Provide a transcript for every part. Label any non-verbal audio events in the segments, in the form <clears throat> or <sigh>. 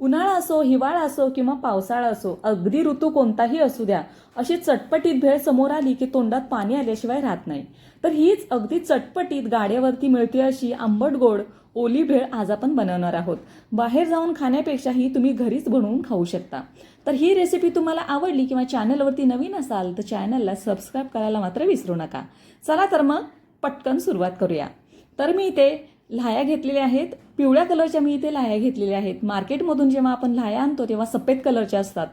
उन्हाळा असो हिवाळा असो किंवा पावसाळा असो अगदी ऋतू कोणताही असू द्या अशी चटपटीत भेळ समोर आली की तोंडात पाणी आल्याशिवाय राहत नाही. तर हीच अगदी चटपटीत गाड्यावरती मिळते अशी आंबट गोड ओली भेळ आज आपण बनवणार आहोत. बाहेर जाऊन खाण्यापेक्षाही तुम्ही घरीच बनवून खाऊ शकता. तर ही रेसिपी तुम्हाला आवडली किंवा चॅनलवरती नवीन असाल तर चॅनलला सबस्क्राईब करायला मात्र विसरू नका. चला तर मग पटकन सुरुवात करूया. तर मी इथे लाह्या घेतलेल्या आहेत. पिवळ्या कलरच्या मी इथे लाह्या घेतलेल्या आहेत. मार्केटमधून जेव्हा आपण लाह्या आणतो तेव्हा सफेद कलरच्या असतात.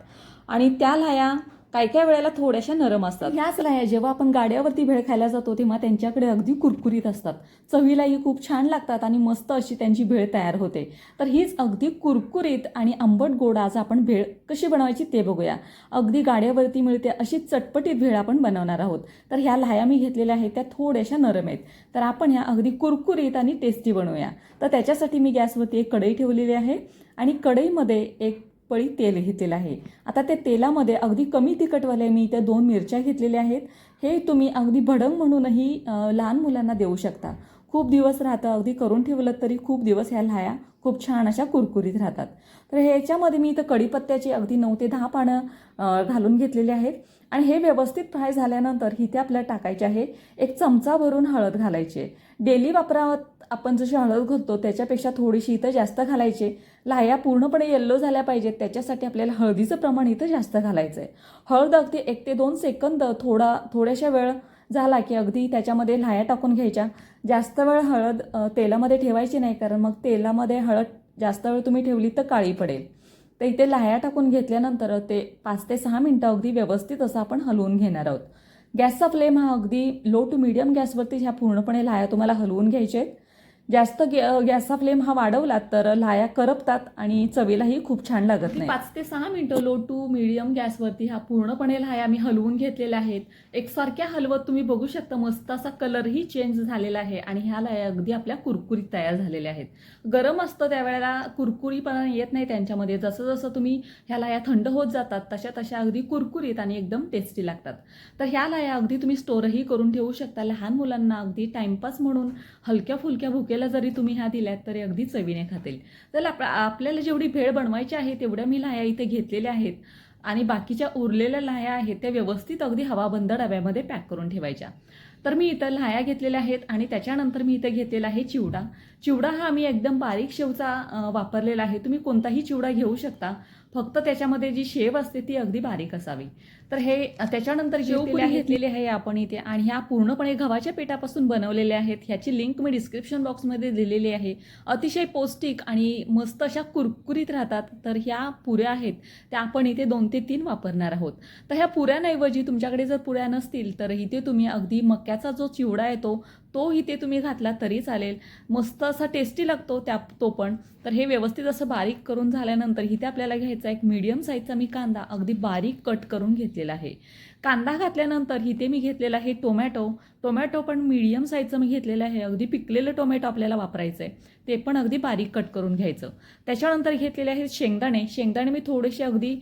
आणि त्या लाह्या काही काही वेळेला थोड्याशा नरम असतात. ह्याच लाह्या जेव्हा आपण गाड्यावरती भेळ खायला जातो तेव्हा त्यांच्याकडे अगदी कुरकुरीत असतात. चवीलाही खूप छान लागतात आणि मस्त अशी त्यांची भेळ तयार होते. तर हीच अगदी कुरकुरीत आणि आंबट गोड आज आपण भेळ कशी बनवायची ते बघूया. अगदी गाड्यावरती मिळते अशी चटपटीत भेळ आपण बनवणार आहोत. तर ह्या लाह्या मी घेतलेल्या आहेत त्या थोड्याशा नरम आहेत. तर आपण ह्या अगदी कुरकुरीत आणि टेस्टी बनवूया. तर त्याच्यासाठी मी गॅसवरती एक कढई ठेवलेली आहे आणि कढईमध्ये एक पळी तेल घेतलेलं आहे. आता त्या तेलामध्ये अगदी कमी तिखटवाले मी त्या दोन मिरच्या घेतलेल्या आहेत. हे तुम्ही अगदी भडंग म्हणूनही लहान मुलांना देऊ शकता. खूप दिवस राहतं. अगदी करून ठेवलं तरी खूप दिवस ह्या लाह्या खूप छान अशा कुरकुरीत राहतात. तर ह्याच्यामध्ये मी इथं कढीपत्त्याची अगदी नऊ ते दहा पानं घालून घेतलेली आहेत. आणि हे व्यवस्थित फ्राय झाल्यानंतर इथे आपल्याला टाकायचे आहे एक चमचा भरून हळद घालायची. आहे डेली वापरात आपण जशी हळद घालतो त्याच्यापेक्षा थोडीशी इथं जास्त घालायची. लाह्या पूर्णपणे येल्लो झाल्या पाहिजेत. त्याच्यासाठी आपल्याला हळदीचं प्रमाण इथं जास्त घालायचं आहे हळद अगदी एक ते दोन सेकंद थोडा थोड्याशा वेळ झाला की अगदी त्याच्यामध्ये लाह्या टाकून घ्यायच्या. जास्त वेळ हळद तेलामध्ये ठेवायची नाही कारण मग तेलामध्ये हळद जास्त वेळ तुम्ही ठेवली तर काळी पडेल. तर इथे लाह्या टाकून घेतल्यानंतर ते पाच ते सहा मिनटं अगदी व्यवस्थित असं आपण हलवून घेणार आहोत. गॅसचा फ्लेम हा अगदी लो टू मिडियम गॅसवरती ह्या पूर्णपणे लाह्या तुम्हाला हलवून घ्यायचे आहेत. जास्त गॅसचा फ्लेम हा वाढवला तर लाह्या करपतात आणि चवीलाही खूप छान लागत नाही. पाच ते सहा मिनिटं लो टू मिडियम गॅसवरती ह्या पूर्णपणे लाह्या मी हलवून घेतलेल्या आहेत. एकसारख्या हलवत तुम्ही बघू शकता मस्त असा कलरही चेंज झालेला आहे आणि ह्या लाह्या अगदी आपल्या कुरकुरीत तयार झालेल्या आहेत. गरम असतं त्यावेळेला कुरकुरीपणा येत नाही त्यांच्यामध्ये. जसं जसं तुम्ही ह्या लाह्या थंड होत जातात तशा तशा अगदी कुरकुरीत आणि एकदम टेस्टी लागतात. तर ह्या लाह्या अगदी तुम्ही स्टोरही करून ठेवू शकता. लहान मुलांना अगदी टाइमपास म्हणून हलक्या फुलक्या भुकेला जरी तुम्ही ह्या दिल्यात तरी अगदी चवीने खातील. तर आप- आपल्याला जेवढी भेळ बनवायची आहे तेवढ्या मी लाह्या इथे घेतलेल्या आहेत. आणि बाकीच्या उरलेल्या लाह्या आहेत त्या व्यवस्थित अगदी हवाबंद डब्यामध्ये पॅक करून ठेवायच्या. तर मी इथं लाह्या घेतलेल्या आहेत आणि त्याच्यानंतर मी इथं घेतलेला आहे चिवडा. चिवडा हा मी एकदम बारीक शेवचा वापरलेला आहे. तुम्ही कोणताही चिवडा घेऊ शकता. फक्त त्याच्यामध्ये जी शेव असते ती अगदी बारीक असावी. तर हे त्याच्यानंतर शेवपुरी घेतलेली आहे आपण इथे? आणि ह्या पूर्णपणे गव्हाच्या पिठापासून बनवलेल्या आहेत. ह्याची लिंक मी डिस्क्रिप्शन बॉक्समध्ये दिलेली आहे. अतिशय पौष्टिक आणि मस्त अशा कुरकुरीत राहतात. तर ह्या पुऱ्या आहेत. त्या आपण इथे दोन ते तीन वापरणार आहोत. तर ह्या पुऱ्यांऐवजी तुमच्याकडे जर पुऱ्या नसतील तर इथे तुम्ही अगदी मक्याचा जो चिवडा येतो तो इथे तुम्ही घातला तरी चालेल. मस्त असा टेस्टी लागतो त्या तो पण. तर हे व्यवस्थित असं बारीक करून झाल्यानंतर इथे आपल्याला घ्यायचा एक मीडियम साईजचा मी कांदा अगदी बारीक कट करून घेतलेला आहे. कांदा घातल्यानंतर इथे मी घेतलेला आहे टोमॅटो. टोमॅटो पण मीडियम साईजचं मी घेतलेलं आहे. अगदी पिकलेलं टोमॅटो आपल्याला वापरायचं आहे ते पण अगदी बारीक कट करून घ्यायचं. त्याच्यानंतर घेतलेले आहेत शेंगदाणे. शेंगदाणे मी थोडेसे अगदी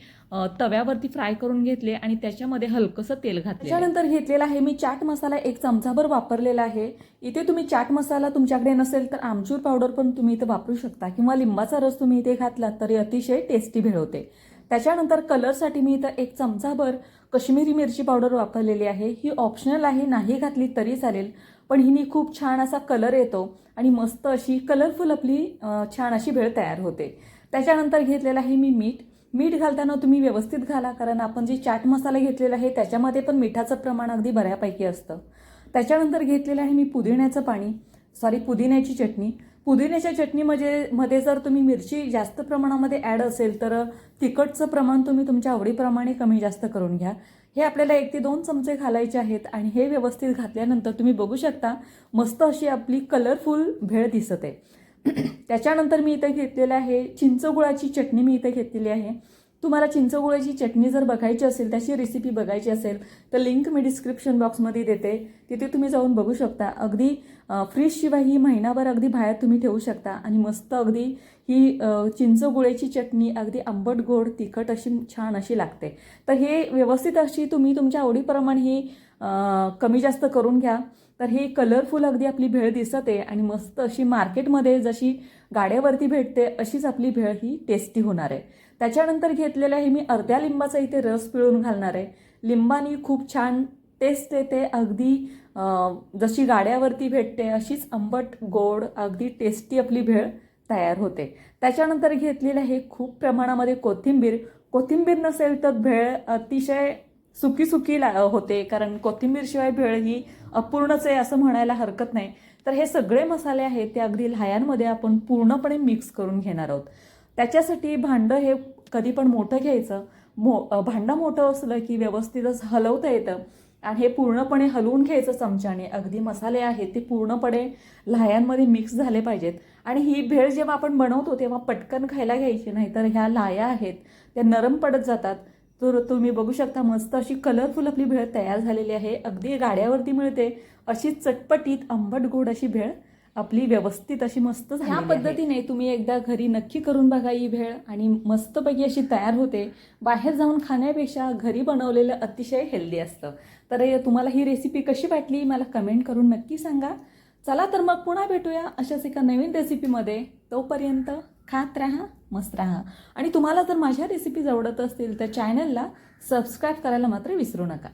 तव्यावरती फ्राय करून घेतले आणि त्याच्यामध्ये हलकंसं तेल घातले त्याच्यानंतर घेतलेला आहे मी चाट मसाला एक चमचाभर वापरलेला आहे. इथे तुम्ही चाट मसाला तुमच्याकडे नसेल तर आमचूर पावडर पण तुम्ही इथे वापरू शकता किंवा लिंबाचा रस तुम्ही इथे घातला तरी अतिशय टेस्टी भेळ त्याच्यानंतर कलरसाठी मी इथं एक चमचाभर कश्मीरी मिरची पावडर वापरलेली आहे. ही ऑप्शनल आहे नाही घातली तरी चालेल पण हिने खूप छान असा कलर येतो आणि मस्त अशी कलरफुल आपली छान अशी भेळ तयार होते. त्याच्यानंतर घेतलेलं आहे मी मीठ. मीठ घालताना तुम्ही व्यवस्थित घाला कारण आपण जे चाट मसाला घेतलेला आहे त्याच्यामध्ये पण मिठाचं प्रमाण अगदी बऱ्यापैकी असतं. त्याच्यानंतर घेतलेलं आहे मी पुदिन्याचं पाणी. सॉरी पुदिन्याची चटणी. पुदिन्याच्या चटणीमध्ये मध्ये जर तुम्ही मिरची जास्त प्रमाणामध्ये ॲड असेल तर तिखटचं प्रमाण तुम्ही तुमच्या आवडीप्रमाणे कमी जास्त करून घ्या. हे आपल्याला एक ते दोन चमचे घालायचे आहेत आणि हे व्यवस्थित घातल्यानंतर तुम्ही बघू शकता मस्त अशी आपली कलरफुल भेळ दिसत. आहे <clears throat> त्याच्यानंतर मी इथं घेतलेलं आहे चिंचगुळाची चटणी मी इथं घेतलेली आहे. तुम्हाला चिंचगुळ्याची चटणी जर बघायची असेल त्याची रेसिपी बघायची असेल तर लिंक मी डिस्क्रिप्शन बॉक्समध्ये देते. तिथे तुम्ही जाऊन बघू शकता. अगदी फ्रीजशिवाय ही महिनाभर अगदी बाहेर तुम्ही ठेवू शकता. आणि मस्त अगदी ही चिंचगुळ्याची चटणी अगदी आंबट गोड तिखट अशी छान अशी लागते. तर हे व्यवस्थित अशी तुम्ही तुमच्या आवडीप्रमाणे ही कमी जास्त करून घ्या. तर ही कलरफुल अगदी आपली भेळ दिसत आहे आणि मस्त अशी मार्केटमध्ये जशी गाड्यावरती भेटते अशीच आपली भेळ ही टेस्टी होणार आहे. त्याच्यानंतर घेतलेलं आहे मी अर्ध्या लिंबाचा इथे रस पिळून घालणार आहे. लिंबानी खूप छान टेस्ट येते अगदी जशी गाड्यावरती भेटते अशीच आंबट गोड अगदी टेस्टी आपली भेळ तयार होते. त्याच्यानंतर घेतलेलं आहे खूप प्रमाणामध्ये कोथिंबीर. कोथिंबीर नसेल तर भेळ अतिशय सुकी सुकी ला होते. कारण कोथिंबीरशिवाय भेळ ही अपूर्णच आहे असं म्हणायला हरकत नाही. तर हे सगळे मसाले आहेत ते अगदी लहायांमध्ये आपण पूर्णपणे मिक्स करून घेणार आहोत. त्याच्यासाठी भांडं हे कधी पण मोठं घ्यायचं. मो भांडं मोठं असलं की व्यवस्थितच हलवता येतं. आणि हे पूर्णपणे हलवून घ्यायचं चमच्याने. अगदी मसाले आहेत ते पूर्णपणे लाह्यांमध्ये मिक्स झाले पाहिजेत. आणि ही भेळ जेव्हा आपण बनवतो तेव्हा पटकन खायला घ्यायची नाही तर ह्या लाया आहेत. त्या नरम पडत जातात. तर तुम्ही बघू शकता मस्त अशी कलरफुल आपली भेळ तयार झालेली आहे. अगदी गाड्यावरती मिळते. अशी चटपटीत आंबट गोड अशी भेळ आपली व्यवस्थित अशी मस्त ह्या. पद्धतीने तुम्ही एकदा घरी नक्की करून बघा ही भेळ आणि मस्तपैकी अशी तयार होते. बाहेर जाऊन खाण्यापेक्षा घरी बनवलेलं अतिशय हेल्दी असतं. तर तुम्हाला ही रेसिपी कशी वाटली मला कमेंट करून नक्की सांगा. चला तर मग पुन्हा भेटूया अशाच एका नवीन रेसिपीमध्ये तोपर्यंत खात राहा मस्त राहा. आणि तुम्हाला जर माझ्या रेसिपीज आवडत असतील तर चॅनलला सबस्क्राईब करायला मात्र विसरू नका.